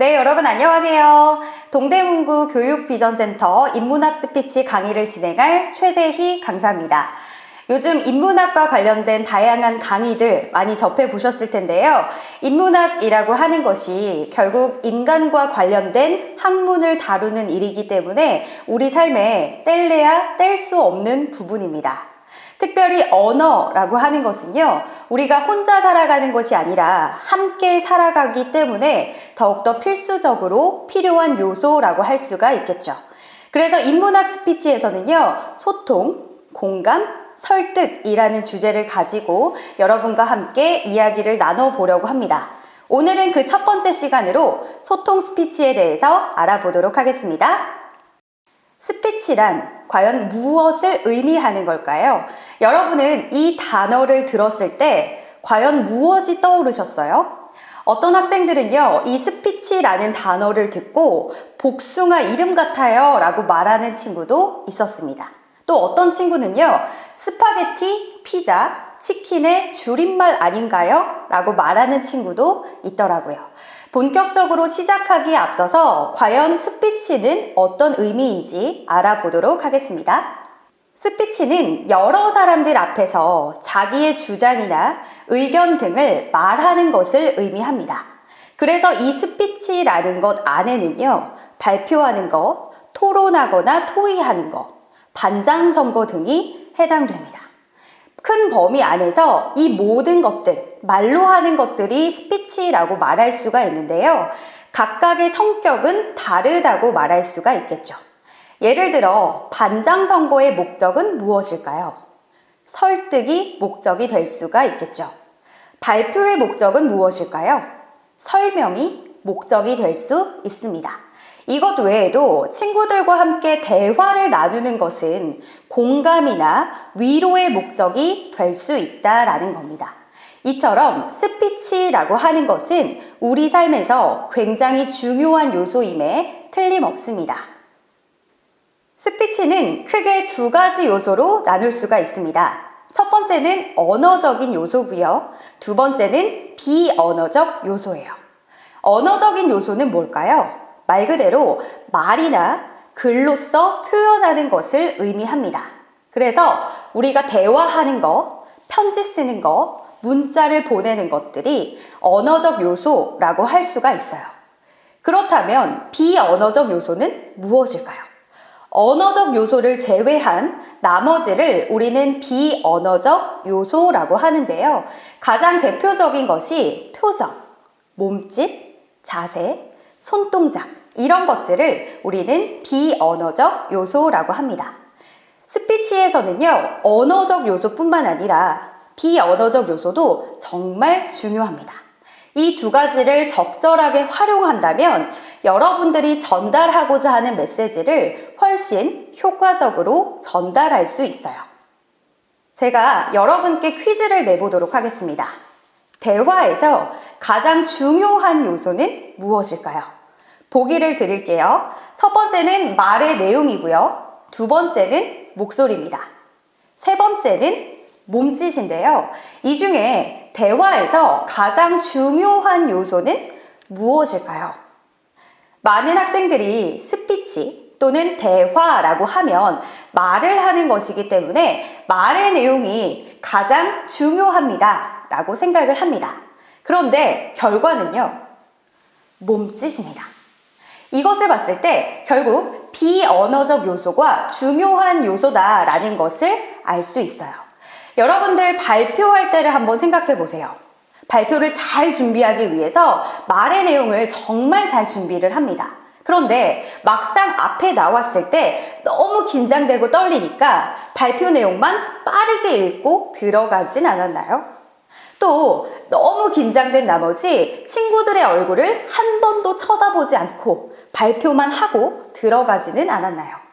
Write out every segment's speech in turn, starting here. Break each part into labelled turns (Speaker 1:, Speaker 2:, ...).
Speaker 1: 네, 여러분 안녕하세요. 동대문구 교육비전센터 인문학 스피치 강의를 진행할 최재희 강사입니다. 요즘 인문학과 관련된 다양한 강의들 많이 접해 보셨을 텐데요. 인문학이라고 하는 것이 결국 인간과 관련된 학문을 다루는 일이기 때문에 우리 삶에 뗄래야 뗄 수 없는 부분입니다. 특별히 언어라고 하는 것은요, 우리가 혼자 살아가는 것이 아니라 함께 살아가기 때문에 더욱더 필수적으로 필요한 요소라고 할 수가 있겠죠. 그래서 인문학 스피치에서는요, 소통, 공감, 설득이라는 주제를 가지고 여러분과 함께 이야기를 나눠보려고 합니다. 오늘은 그 첫 번째 시간으로 소통 스피치에 대해서 알아보도록 하겠습니다. 스피치란 과연 무엇을 의미하는 걸까요? 여러분은 이 단어를 들었을 때 과연 무엇이 떠오르셨어요? 어떤 학생들은요, 이 스피치라는 단어를 듣고 복숭아 이름 같아요 라고 말하는 친구도 있었습니다. 또 어떤 친구는요, 스파게티, 피자, 치킨의 줄임말 아닌가요? 라고 말하는 친구도 있더라고요. 본격적으로 시작하기에 앞서서 과연 스피치는 어떤 의미인지 알아보도록 하겠습니다. 스피치는 여러 사람들 앞에서 자기의 주장이나 의견 등을 말하는 것을 의미합니다. 그래서 이 스피치라는 것 안에는요, 발표하는 것, 토론하거나 토의하는 것, 반장 선거 등이 해당됩니다. 큰 범위 안에서 이 모든 것들, 말로 하는 것들이 스피치라고 말할 수가 있는데요. 각각의 성격은 다르다고 말할 수가 있겠죠. 예를 들어, 반장 선거의 목적은 무엇일까요? 설득이 목적이 될 수가 있겠죠. 발표의 목적은 무엇일까요? 설명이 목적이 될 수 있습니다. 이것 외에도 친구들과 함께 대화를 나누는 것은 공감이나 위로의 목적이 될 수 있다라는 겁니다. 이처럼 스피치라고 하는 것은 우리 삶에서 굉장히 중요한 요소임에 틀림없습니다. 스피치는 크게 두 가지 요소로 나눌 수가 있습니다. 첫 번째는 언어적인 요소고요. 두 번째는 비언어적 요소예요. 언어적인 요소는 뭘까요? 말 그대로 말이나 글로써 표현하는 것을 의미합니다. 그래서 우리가 대화하는 것, 편지 쓰는 것, 문자를 보내는 것들이 언어적 요소라고 할 수가 있어요. 그렇다면 비언어적 요소는 무엇일까요? 언어적 요소를 제외한 나머지를 우리는 비언어적 요소라고 하는데요. 가장 대표적인 것이 표정, 몸짓, 자세, 손동작, 이런 것들을 우리는 비언어적 요소라고 합니다. 스피치에서는요, 언어적 요소뿐만 아니라 비언어적 요소도 정말 중요합니다. 이 두 가지를 적절하게 활용한다면 여러분들이 전달하고자 하는 메시지를 훨씬 효과적으로 전달할 수 있어요. 제가 여러분께 퀴즈를 내보도록 하겠습니다. 대화에서 가장 중요한 요소는 무엇일까요? 보기를 드릴게요. 첫 번째는 말의 내용이고요. 두 번째는 목소리입니다. 세 번째는 몸짓인데요. 이 중에 대화에서 가장 중요한 요소는 무엇일까요? 많은 학생들이 스피치 또는 대화라고 하면 말을 하는 것이기 때문에 말의 내용이 가장 중요합니다. 라고 생각을 합니다. 그런데 결과는요, 몸짓입니다. 이것을 봤을 때 결국 비언어적 요소가 중요한 요소다라는 것을 알 수 있어요. 여러분들 발표할 때를 한번 생각해 보세요. 발표를 잘 준비하기 위해서 말의 내용을 정말 잘 준비를 합니다. 그런데 막상 앞에 나왔을 때 너무 긴장되고 떨리니까 발표 내용만 빠르게 읽고 들어가진 않았나요? 또 너무 긴장된 나머지 친구들의 얼굴을 한 번도 쳐다보지 않고 발표만 하고 들어가지는 않았나요?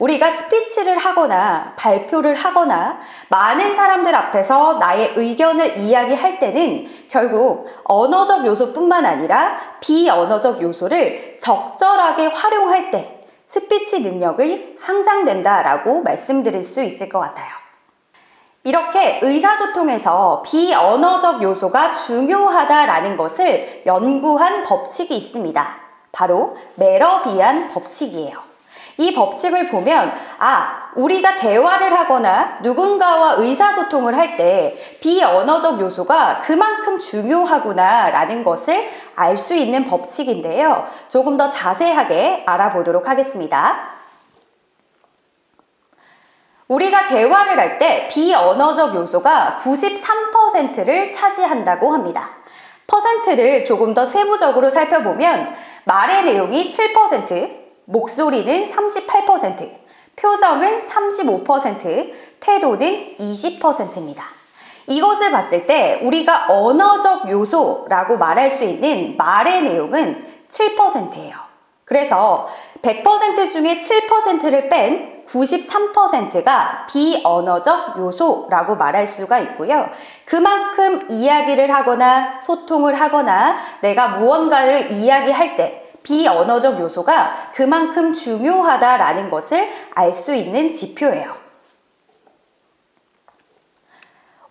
Speaker 1: 우리가 스피치를 하거나 발표를 하거나 많은 사람들 앞에서 나의 의견을 이야기할 때는 결국 언어적 요소뿐만 아니라 비언어적 요소를 적절하게 활용할 때 스피치 능력이 향상된다라고 말씀드릴 수 있을 것 같아요. 이렇게 의사소통에서 비언어적 요소가 중요하다라는 것을 연구한 법칙이 있습니다. 바로 메러비안 법칙이에요. 이 법칙을 보면, 아, 우리가 대화를 하거나 누군가와 의사소통을 할 때 비언어적 요소가 그만큼 중요하구나 라는 것을 알 수 있는 법칙인데요. 조금 더 자세하게 알아보도록 하겠습니다. 우리가 대화를 할 때 비언어적 요소가 93%를 차지한다고 합니다. 퍼센트를 조금 더 세부적으로 살펴보면 말의 내용이 7%, 목소리는 38%, 표정은 35%, 태도는 20%입니다. 이것을 봤을 때 우리가 언어적 요소라고 말할 수 있는 말의 내용은 7%예요. 그래서 100% 중에 7%를 뺀 93%가 비언어적 요소라고 말할 수가 있고요. 그만큼 이야기를 하거나 소통을 하거나 내가 무언가를 이야기할 때 비언어적 요소가 그만큼 중요하다라는 것을 알 수 있는 지표예요.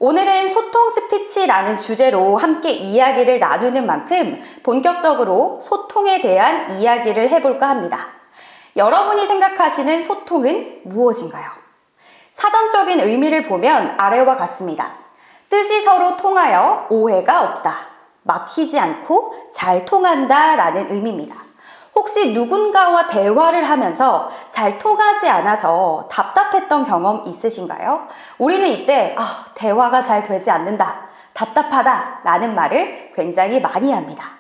Speaker 1: 오늘은 소통 스피치라는 주제로 함께 이야기를 나누는 만큼 본격적으로 소통에 대한 이야기를 해볼까 합니다. 여러분이 생각하시는 소통은 무엇인가요? 사전적인 의미를 보면 아래와 같습니다. 뜻이 서로 통하여 오해가 없다. 막히지 않고 잘 통한다 라는 의미입니다. 혹시 누군가와 대화를 하면서 잘 통하지 않아서 답답했던 경험 있으신가요? 우리는 이때, 아, 대화가 잘 되지 않는다. 답답하다. 라는 말을 굉장히 많이 합니다.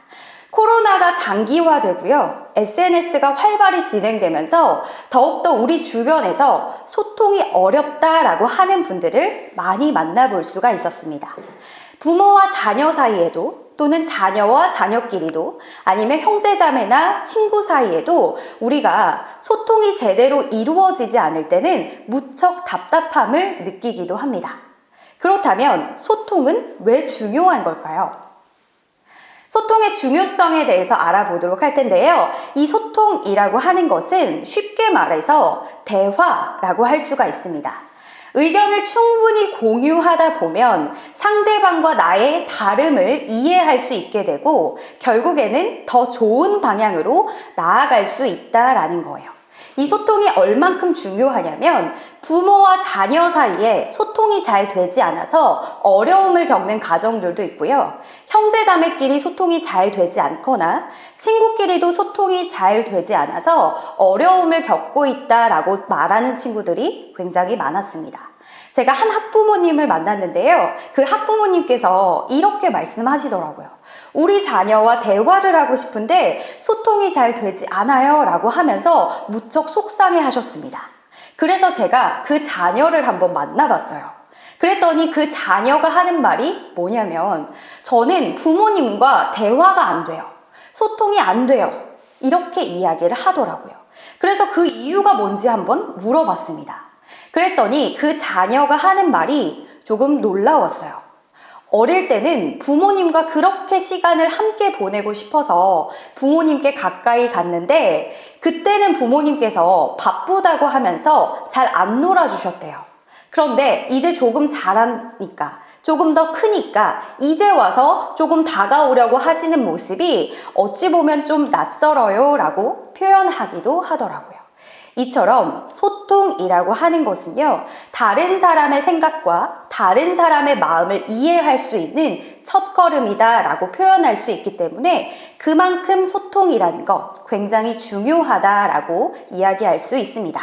Speaker 1: 코로나가 장기화되고요. SNS가 활발히 진행되면서 더욱더 우리 주변에서 소통이 어렵다라고 하는 분들을 많이 만나볼 수가 있었습니다. 부모와 자녀 사이에도 또는 자녀와 자녀끼리도 아니면 형제자매나 친구 사이에도 우리가 소통이 제대로 이루어지지 않을 때는 무척 답답함을 느끼기도 합니다. 그렇다면 소통은 왜 중요한 걸까요? 소통의 중요성에 대해서 알아보도록 할 텐데요. 이 소통이라고 하는 것은 쉽게 말해서 대화라고 할 수가 있습니다. 의견을 충분히 공유하다 보면 상대방과 나의 다름을 이해할 수 있게 되고 결국에는 더 좋은 방향으로 나아갈 수 있다라는 거예요. 이 소통이 얼만큼 중요하냐면 부모와 자녀 사이에 소통이 잘 되지 않아서 어려움을 겪는 가정들도 있고요. 형제 자매끼리 소통이 잘 되지 않거나 친구끼리도 소통이 잘 되지 않아서 어려움을 겪고 있다라고 말하는 친구들이 굉장히 많았습니다. 제가 한 학부모님을 만났는데요. 그 학부모님께서 이렇게 말씀하시더라고요. 우리 자녀와 대화를 하고 싶은데 소통이 잘 되지 않아요. 라고 하면서 무척 속상해 하셨습니다. 그래서 제가 그 자녀를 한번 만나봤어요. 그랬더니 그 자녀가 하는 말이 뭐냐면 저는 부모님과 대화가 안 돼요. 소통이 안 돼요. 이렇게 이야기를 하더라고요. 그래서 그 이유가 뭔지 한번 물어봤습니다. 그랬더니 그 자녀가 하는 말이 조금 놀라웠어요. 어릴 때는 부모님과 그렇게 시간을 함께 보내고 싶어서 부모님께 가까이 갔는데 그때는 부모님께서 바쁘다고 하면서 잘 안 놀아주셨대요. 그런데 이제 조금 자라니까 조금 더 크니까 이제 와서 조금 다가오려고 하시는 모습이 어찌 보면 좀 낯설어요 라고 표현하기도 하더라고요. 이처럼 소통이라고 하는 것은요, 다른 사람의 생각과 다른 사람의 마음을 이해할 수 있는 첫 걸음이다 라고 표현할 수 있기 때문에 그만큼 소통이라는 것 굉장히 중요하다 라고 이야기할 수 있습니다.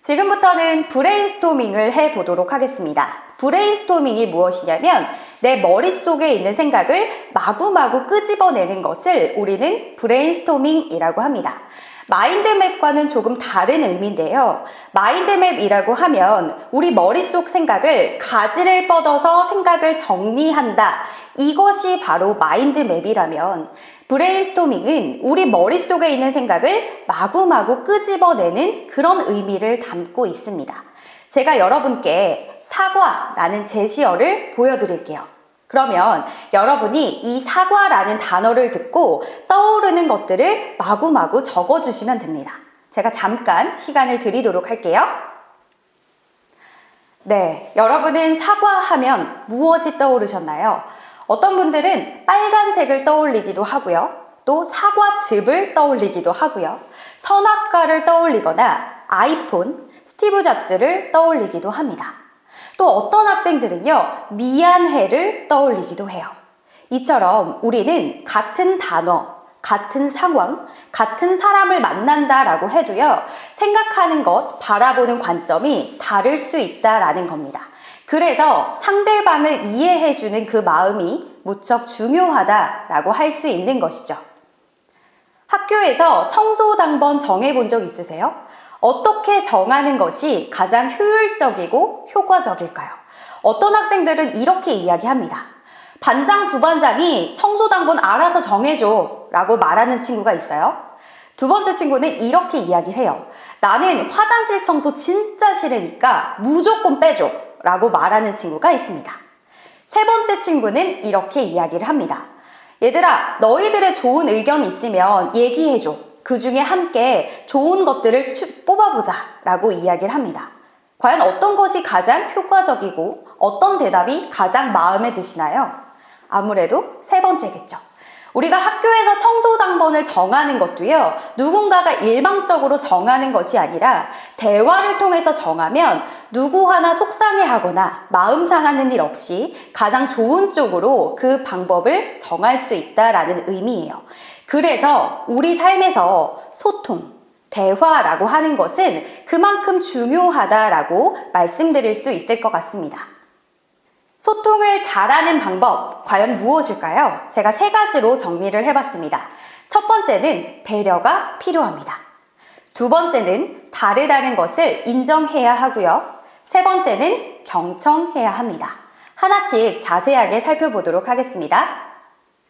Speaker 1: 지금부터는 브레인스토밍을 해 보도록 하겠습니다. 브레인스토밍이 무엇이냐면 내 머릿속에 있는 생각을 마구마구 끄집어내는 것을 우리는 브레인스토밍이라고 합니다. 마인드맵과는 조금 다른 의미인데요. 마인드맵이라고 하면 우리 머릿속 생각을 가지를 뻗어서 생각을 정리한다. 이것이 바로 마인드맵이라면 브레인스토밍은 우리 머릿속에 있는 생각을 마구마구 끄집어내는 그런 의미를 담고 있습니다. 제가 여러분께 사과라는 제시어를 보여드릴게요. 그러면 여러분이 이 사과라는 단어를 듣고 떠오르는 것들을 마구마구 적어주시면 됩니다. 제가 잠깐 시간을 드리도록 할게요. 네, 여러분은 사과하면 무엇이 떠오르셨나요? 어떤 분들은 빨간색을 떠올리기도 하고요. 또 사과즙을 떠올리기도 하고요. 선악과를 떠올리거나 아이폰, 스티브 잡스를 떠올리기도 합니다. 또 어떤 학생들은요, 미안해를 떠올리기도 해요. 이처럼 우리는 같은 단어, 같은 상황, 같은 사람을 만난다라고 해도요, 생각하는 것, 바라보는 관점이 다를 수 있다라는 겁니다. 그래서 상대방을 이해해주는 그 마음이 무척 중요하다라고 할 수 있는 것이죠. 학교에서 청소당번 정해본 적 있으세요? 어떻게 정하는 것이 가장 효율적이고 효과적일까요? 어떤 학생들은 이렇게 이야기합니다. 반장, 부반장이 청소당번 알아서 정해줘 라고 말하는 친구가 있어요. 두 번째 친구는 이렇게 이야기를 해요. 나는 화장실 청소 진짜 싫으니까 무조건 빼줘 라고 말하는 친구가 있습니다. 세 번째 친구는 이렇게 이야기를 합니다. 얘들아, 너희들의 좋은 의견 있으면 얘기해줘. 그 중에 함께 좋은 것들을 추- 뽑아보자. 라고 이야기를 합니다. 과연 어떤 것이 가장 효과적이고 어떤 대답이 가장 마음에 드시나요? 아무래도 세 번째겠죠. 우리가 학교에서 청소당번을 정하는 것도요, 누군가가 일방적으로 정하는 것이 아니라 대화를 통해서 정하면 누구 하나 속상해 하거나 마음 상하는 일 없이 가장 좋은 쪽으로 그 방법을 정할 수 있다라는 의미예요. 그래서 우리 삶에서 소통, 대화라고 하는 것은 그만큼 중요하다라고 말씀드릴 수 있을 것 같습니다. 소통을 잘하는 방법, 과연 무엇일까요? 제가 세 가지로 정리를 해봤습니다. 첫 번째는 배려가 필요합니다. 두 번째는 다르다는 것을 인정해야 하고요. 세 번째는 경청해야 합니다. 하나씩 자세하게 살펴보도록 하겠습니다.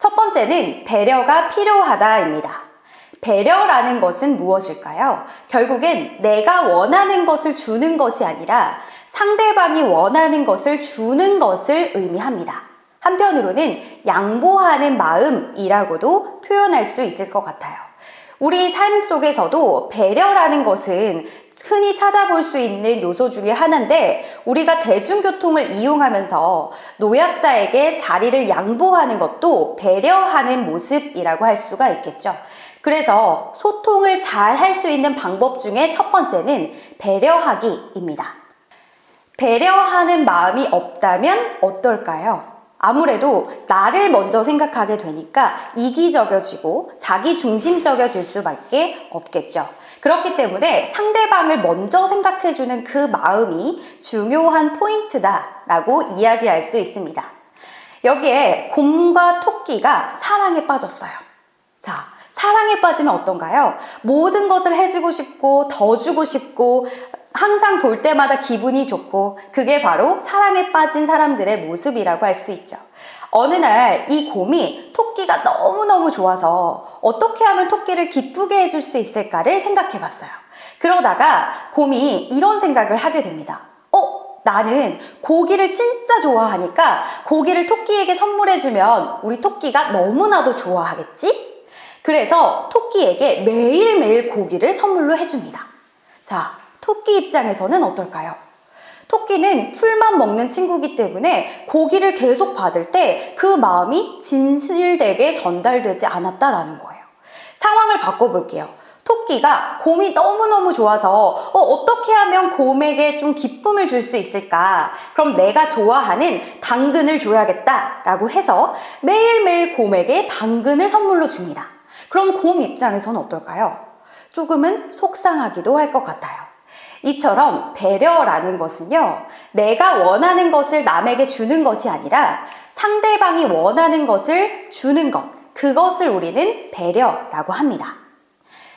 Speaker 1: 첫 번째는 배려가 필요하다입니다. 배려라는 것은 무엇일까요? 결국엔 내가 원하는 것을 주는 것이 아니라 상대방이 원하는 것을 주는 것을 의미합니다. 한편으로는 양보하는 마음이라고도 표현할 수 있을 것 같아요. 우리 삶 속에서도 배려라는 것은 흔히 찾아볼 수 있는 요소 중에 하나인데 우리가 대중교통을 이용하면서 노약자에게 자리를 양보하는 것도 배려하는 모습이라고 할 수가 있겠죠. 그래서 소통을 잘 할 수 있는 방법 중에 첫 번째는 배려하기입니다. 배려하는 마음이 없다면 어떨까요? 아무래도 나를 먼저 생각하게 되니까 이기적여지고 자기 중심적여질 수밖에 없겠죠. 그렇기 때문에 상대방을 먼저 생각해주는 그 마음이 중요한 포인트다라고 이야기할 수 있습니다. 여기에 곰과 토끼가 사랑에 빠졌어요. 자, 사랑에 빠지면 어떤가요? 모든 것을 해주고 싶고, 더 주고 싶고, 항상 볼 때마다 기분이 좋고, 그게 바로 사랑에 빠진 사람들의 모습이라고 할 수 있죠. 어느 날 이 곰이 토끼가 너무너무 좋아서 어떻게 하면 토끼를 기쁘게 해줄 수 있을까를 생각해 봤어요. 그러다가 곰이 이런 생각을 하게 됩니다. 어? 나는 고기를 진짜 좋아하니까 고기를 토끼에게 선물해주면 우리 토끼가 너무나도 좋아하겠지? 그래서 토끼에게 매일매일 고기를 선물로 해줍니다. 자, 토끼 입장에서는 어떨까요? 토끼는 풀만 먹는 친구기 때문에 고기를 계속 받을 때 그 마음이 진실되게 전달되지 않았다라는 거예요. 상황을 바꿔볼게요. 토끼가 곰이 너무너무 좋아서 어, 어떻게 하면 곰에게 좀 기쁨을 줄 수 있을까? 그럼 내가 좋아하는 당근을 줘야겠다 라고 해서 매일매일 곰에게 당근을 선물로 줍니다. 그럼 곰 입장에서는 어떨까요? 조금은 속상하기도 할 것 같아요. 이처럼 배려라는 것은요, 내가 원하는 것을 남에게 주는 것이 아니라 상대방이 원하는 것을 주는 것, 그것을 우리는 배려라고 합니다.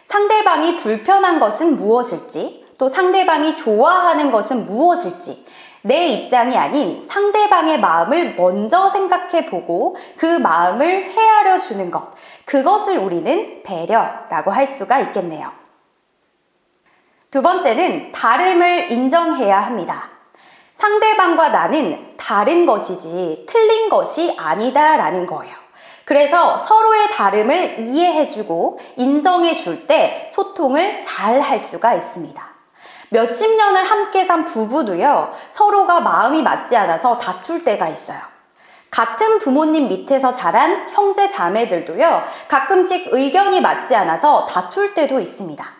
Speaker 1: 상대방이 불편한 것은 무엇일지, 또 상대방이 좋아하는 것은 무엇일지, 내 입장이 아닌 상대방의 마음을 먼저 생각해 보고 그 마음을 헤아려 주는 것, 그것을 우리는 배려라고 할 수가 있겠네요. 두 번째는 다름을 인정해야 합니다. 상대방과 나는 다른 것이지 틀린 것이 아니다라는 거예요. 그래서 서로의 다름을 이해해주고 인정해줄 때 소통을 잘 할 수가 있습니다. 몇십 년을 함께 산 부부도요, 서로가 마음이 맞지 않아서 다툴 때가 있어요. 같은 부모님 밑에서 자란 형제 자매들도요, 가끔씩 의견이 맞지 않아서 다툴 때도 있습니다.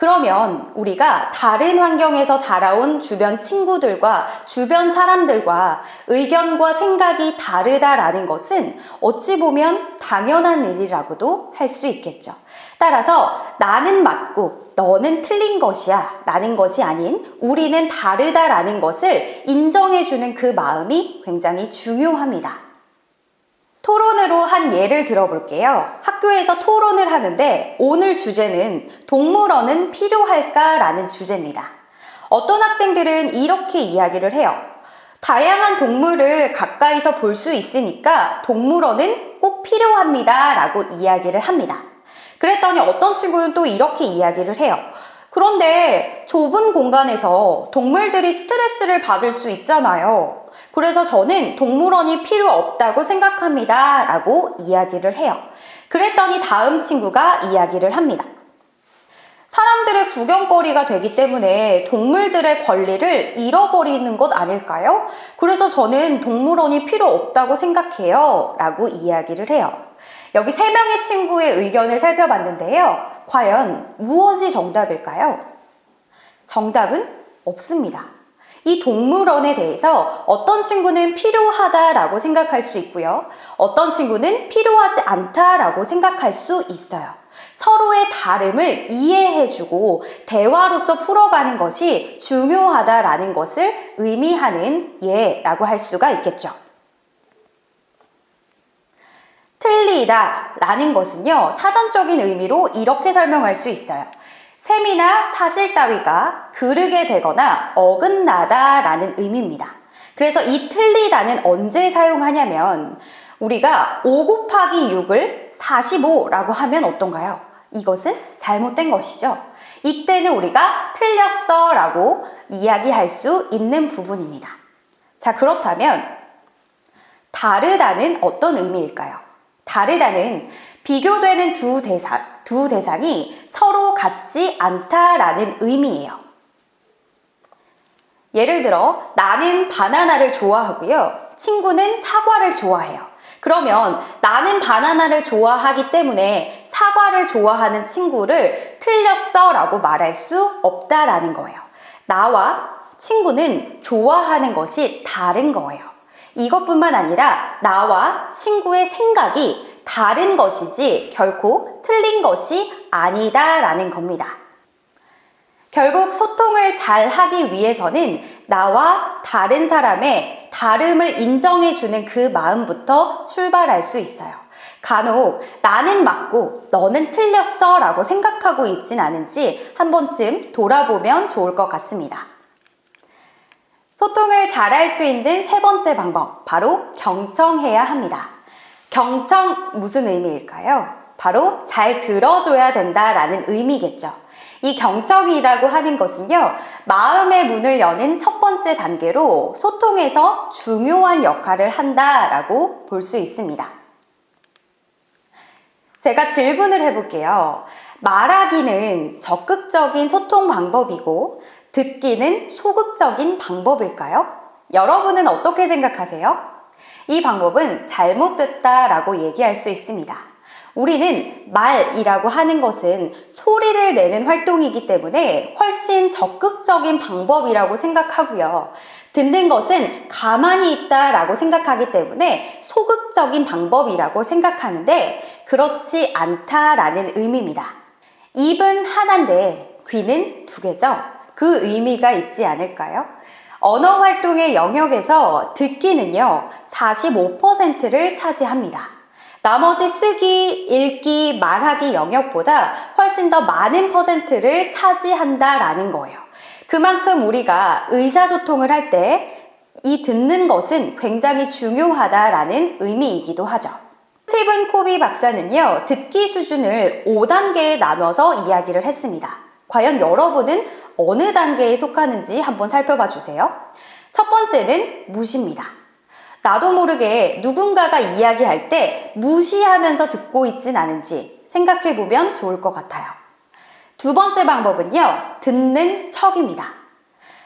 Speaker 1: 그러면 우리가 다른 환경에서 자라온 주변 친구들과 주변 사람들과 의견과 생각이 다르다라는 것은 어찌 보면 당연한 일이라고도 할 수 있겠죠. 따라서 나는 맞고 너는 틀린 것이야 라는 것이 아닌 우리는 다르다라는 것을 인정해주는 그 마음이 굉장히 중요합니다. 토론으로 한 예를 들어볼게요. 학교에서 토론을 하는데 오늘 주제는 동물원은 필요할까? 라는 주제입니다. 어떤 학생들은 이렇게 이야기를 해요. 다양한 동물을 가까이서 볼 수 있으니까 동물원은 꼭 필요합니다. 라고 이야기를 합니다. 그랬더니 어떤 친구는 또 이렇게 이야기를 해요. 그런데 좁은 공간에서 동물들이 스트레스를 받을 수 있잖아요. 그래서 저는 동물원이 필요 없다고 생각합니다. 라고 이야기를 해요. 그랬더니 다음 친구가 이야기를 합니다. 사람들의 구경거리가 되기 때문에 동물들의 권리를 잃어버리는 것 아닐까요? 그래서 저는 동물원이 필요 없다고 생각해요. 라고 이야기를 해요. 여기 세 명의 친구의 의견을 살펴봤는데요. 과연 무엇이 정답일까요? 정답은 없습니다. 이 동물원에 대해서 어떤 친구는 필요하다라고 생각할 수 있고요. 어떤 친구는 필요하지 않다라고 생각할 수 있어요. 서로의 다름을 이해해주고 대화로서 풀어가는 것이 중요하다라는 것을 의미하는 예라고 할 수가 있겠죠. 틀리다 라는 것은요, 사전적인 의미로 이렇게 설명할 수 있어요. 셈이나 사실 따위가 그르게 되거나 어긋나다 라는 의미입니다. 그래서 이 틀리다는 언제 사용하냐면 우리가 5 곱하기 6을 45라고 하면 어떤가요? 이것은 잘못된 것이죠. 이때는 우리가 틀렸어 라고 이야기할 수 있는 부분입니다. 자, 그렇다면 다르다는 어떤 의미일까요? 다르다는 비교되는 두 대상, 두 대상이 서로 같지 않다라는 의미예요. 예를 들어, 나는 바나나를 좋아하고요. 친구는 사과를 좋아해요. 그러면 나는 바나나를 좋아하기 때문에 사과를 좋아하는 친구를 틀렸어 라고 말할 수 없다라는 거예요. 나와 친구는 좋아하는 것이 다른 거예요. 이것뿐만 아니라 나와 친구의 생각이 다른 것이지 결코 틀린 것이 아니다라는 겁니다. 결국 소통을 잘 하기 위해서는 나와 다른 사람의 다름을 인정해 주는 그 마음부터 출발할 수 있어요. 간혹 나는 맞고 너는 틀렸어 라고 생각하고 있진 않은지 한 번쯤 돌아보면 좋을 것 같습니다. 소통을 잘할 수 있는 세 번째 방법, 바로 경청해야 합니다. 경청 무슨 의미일까요? 바로 잘 들어줘야 된다라는 의미겠죠. 이 경청이라고 하는 것은요, 마음의 문을 여는 첫 번째 단계로 소통에서 중요한 역할을 한다라고 볼 수 있습니다. 제가 질문을 해볼게요. 말하기는 적극적인 소통 방법이고, 듣기는 소극적인 방법일까요? 여러분은 어떻게 생각하세요? 이 방법은 잘못됐다라고 얘기할 수 있습니다. 우리는 말이라고 하는 것은 소리를 내는 활동이기 때문에 훨씬 적극적인 방법이라고 생각하고요. 듣는 것은 가만히 있다라고 생각하기 때문에 소극적인 방법이라고 생각하는데 그렇지 않다라는 의미입니다. 입은 하나인데 귀는 두 개죠. 그 의미가 있지 않을까요? 언어 활동의 영역에서 듣기는요, 45%를 차지합니다. 나머지 쓰기, 읽기, 말하기 영역보다 훨씬 더 많은 퍼센트를 차지한다라는 거예요. 그만큼 우리가 의사소통을 할 때 이 듣는 것은 굉장히 중요하다라는 의미이기도 하죠. 스티븐 코비 박사는요, 듣기 수준을 5단계에 나눠서 이야기를 했습니다. 과연 여러분은 어느 단계에 속하는지 한번 살펴봐 주세요. 첫 번째는 무시입니다. 나도 모르게 누군가가 이야기할 때 무시하면서 듣고 있진 않은지 생각해 보면 좋을 것 같아요. 두 번째 방법은요, 듣는 척입니다.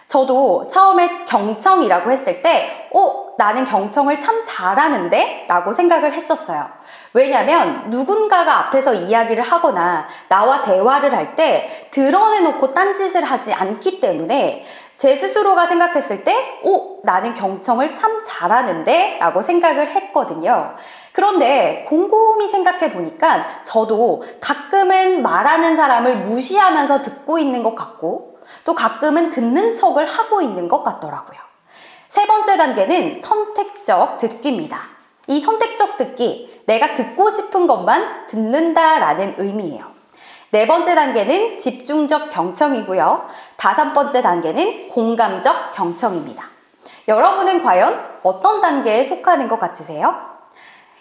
Speaker 1: 저도 처음에 경청이라고 했을 때, 어, 나는 경청을 참 잘하는데? 라고 생각을 했었어요. 왜냐면 누군가가 앞에서 이야기를 하거나 나와 대화를 할 때 드러내놓고 딴짓을 하지 않기 때문에 제 스스로가 생각했을 때, 오, 나는 경청을 참 잘하는데? 라고 생각을 했거든요. 그런데 곰곰이 생각해 보니까 저도 가끔은 말하는 사람을 무시하면서 듣고 있는 것 같고 또 가끔은 듣는 척을 하고 있는 것 같더라고요. 세 번째 단계는 선택적 듣기입니다. 이 선택적 듣기, 내가 듣고 싶은 것만 듣는다라는 의미예요. 네 번째 단계는 집중적 경청이고요. 다섯 번째 단계는 공감적 경청입니다. 여러분은 과연 어떤 단계에 속하는 것 같으세요?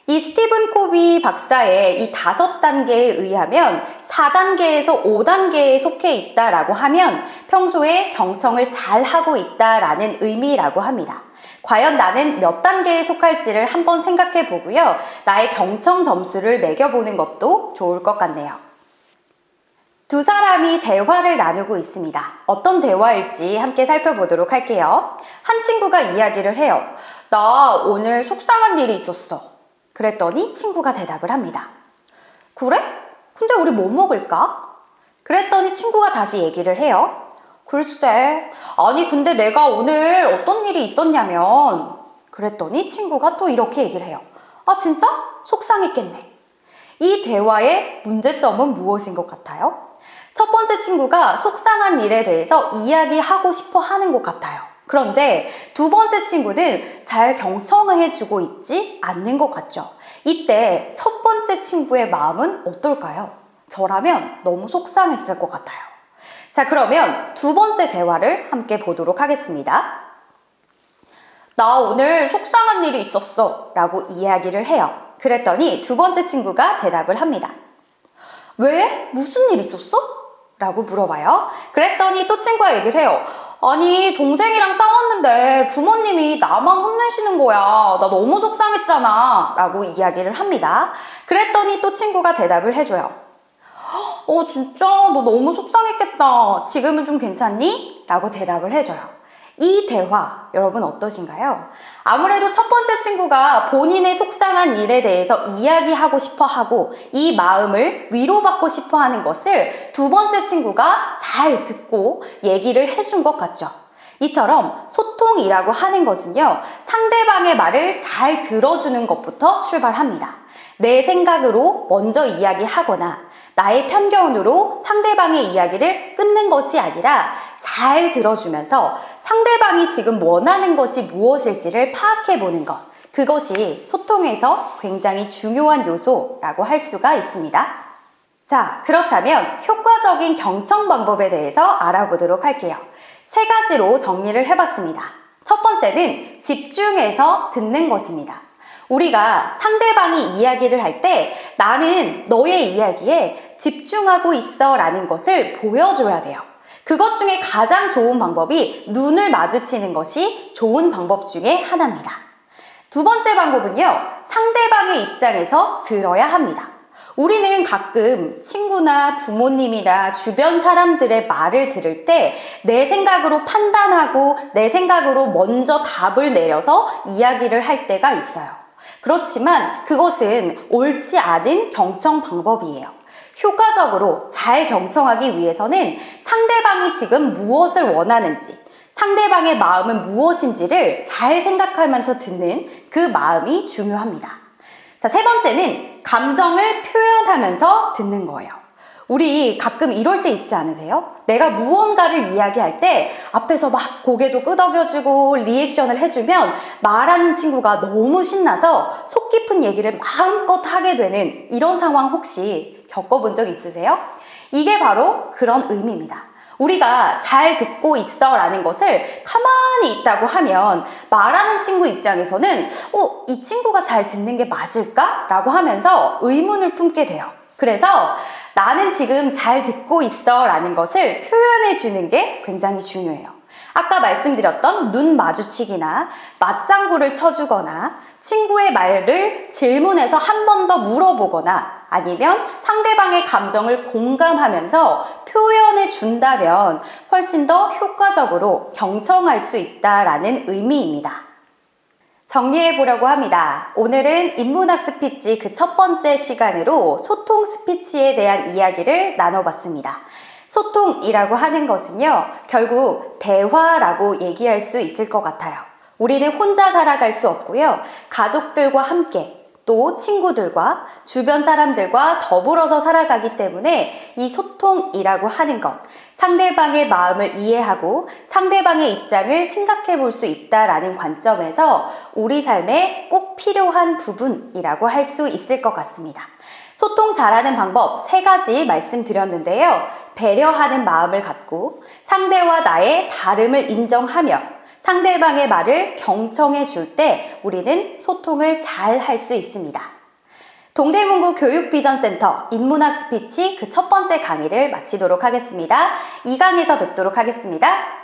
Speaker 1: 이 스티븐 코비 박사의 이 다섯 단계에 의하면 4단계에서 5단계에 속해 있다라고 하면 평소에 경청을 잘 하고 있다라는 의미라고 합니다. 과연 나는 몇 단계에 속할지를 한번 생각해 보고요. 나의 경청 점수를 매겨보는 것도 좋을 것 같네요. 두 사람이 대화를 나누고 있습니다. 어떤 대화일지 함께 살펴보도록 할게요. 한 친구가 이야기를 해요. 나 오늘 속상한 일이 있었어. 그랬더니 친구가 대답을 합니다. 그래? 근데 우리 뭐 먹을까? 그랬더니 친구가 다시 얘기를 해요. 글쎄, 아니, 근데 내가 오늘 어떤 일이 있었냐면, 그랬더니 친구가 또 이렇게 얘기를 해요. 아, 진짜? 속상했겠네. 이 대화의 문제점은 무엇인 것 같아요? 첫 번째 친구가 속상한 일에 대해서 이야기하고 싶어 하는 것 같아요. 그런데 두 번째 친구는 잘 경청해주고 있지 않는 것 같죠. 이때 첫 번째 친구의 마음은 어떨까요? 저라면 너무 속상했을 것 같아요. 자, 그러면 두 번째 대화를 함께 보도록 하겠습니다. 나 오늘 속상한 일이 있었어. 라고 이야기를 해요. 그랬더니 두 번째 친구가 대답을 합니다. 왜? 무슨 일 있었어? 라고 물어봐요. 그랬더니 또 친구가 얘기를 해요. 아니, 동생이랑 싸웠는데 부모님이 나만 혼내시는 거야. 나 너무 속상했잖아. 라고 이야기를 합니다. 그랬더니 또 친구가 대답을 해줘요. 어, 진짜? 너 너무 속상했겠다. 지금은 좀 괜찮니? 라고 대답을 해줘요. 이 대화 여러분 어떠신가요? 아무래도 첫 번째 친구가 본인의 속상한 일에 대해서 이야기하고 싶어 하고 이 마음을 위로받고 싶어 하는 것을 두 번째 친구가 잘 듣고 얘기를 해준 것 같죠. 이처럼 소통이라고 하는 것은요, 상대방의 말을 잘 들어주는 것부터 출발합니다. 내 생각으로 먼저 이야기하거나 나의 편견으로 상대방의 이야기를 끊는 것이 아니라 잘 들어주면서 상대방이 지금 원하는 것이 무엇일지를 파악해 보는 것. 그것이 소통에서 굉장히 중요한 요소라고 할 수가 있습니다. 자, 그렇다면 효과적인 경청 방법에 대해서 알아보도록 할게요. 세 가지로 정리를 해봤습니다. 첫 번째는 집중해서 듣는 것입니다. 우리가 상대방이 이야기를 할 때 나는 너의 이야기에 집중하고 있어 라는 것을 보여줘야 돼요. 그것 중에 가장 좋은 방법이 눈을 마주치는 것이 좋은 방법 중에 하나입니다. 두 번째 방법은요, 상대방의 입장에서 들어야 합니다. 우리는 가끔 친구나 부모님이나 주변 사람들의 말을 들을 때 내 생각으로 판단하고 내 생각으로 먼저 답을 내려서 이야기를 할 때가 있어요. 그렇지만 그것은 옳지 않은 경청 방법이에요. 효과적으로 잘 경청하기 위해서는 상대방이 지금 무엇을 원하는지, 상대방의 마음은 무엇인지를 잘 생각하면서 듣는 그 마음이 중요합니다. 자, 세 번째는 감정을 표현하면서 듣는 거예요. 우리 가끔 이럴 때 있지 않으세요? 내가 무언가를 이야기할 때 앞에서 막 고개도 끄덕여주고 리액션을 해주면 말하는 친구가 너무 신나서 속 깊은 얘기를 마음껏 하게 되는 이런 상황 혹시 겪어본 적 있으세요? 이게 바로 그런 의미입니다. 우리가 잘 듣고 있어 라는 것을 가만히 있다고 하면 말하는 친구 입장에서는 어, 이 친구가 잘 듣는 게 맞을까? 라고 하면서 의문을 품게 돼요. 그래서 나는 지금 잘 듣고 있어 라는 것을 표현해 주는 게 굉장히 중요해요. 아까 말씀드렸던 눈 마주치기나 맞장구를 쳐주거나 친구의 말을 질문해서 한 번 더 물어보거나 아니면 상대방의 감정을 공감하면서 표현해 준다면 훨씬 더 효과적으로 경청할 수 있다라는 의미입니다. 정리해 보려고 합니다. 오늘은 인문학 스피치 그 첫 번째 시간으로 소통 스피치에 대한 이야기를 나눠봤습니다. 소통이라고 하는 것은요, 결국 대화라고 얘기할 수 있을 것 같아요. 우리는 혼자 살아갈 수 없고요, 가족들과 함께 또 친구들과 주변 사람들과 더불어서 살아가기 때문에 이 소통이라고 하는 것, 상대방의 마음을 이해하고 상대방의 입장을 생각해 볼 수 있다라는 관점에서 우리 삶에 꼭 필요한 부분이라고 할 수 있을 것 같습니다. 소통 잘하는 방법 세 가지 말씀드렸는데요. 배려하는 마음을 갖고 상대와 나의 다름을 인정하며 상대방의 말을 경청해 줄 때 우리는 소통을 잘 할 수 있습니다. 동대문구 교육비전센터 인문학 스피치 그 첫 번째 강의를 마치도록 하겠습니다. 이 강에서 뵙도록 하겠습니다.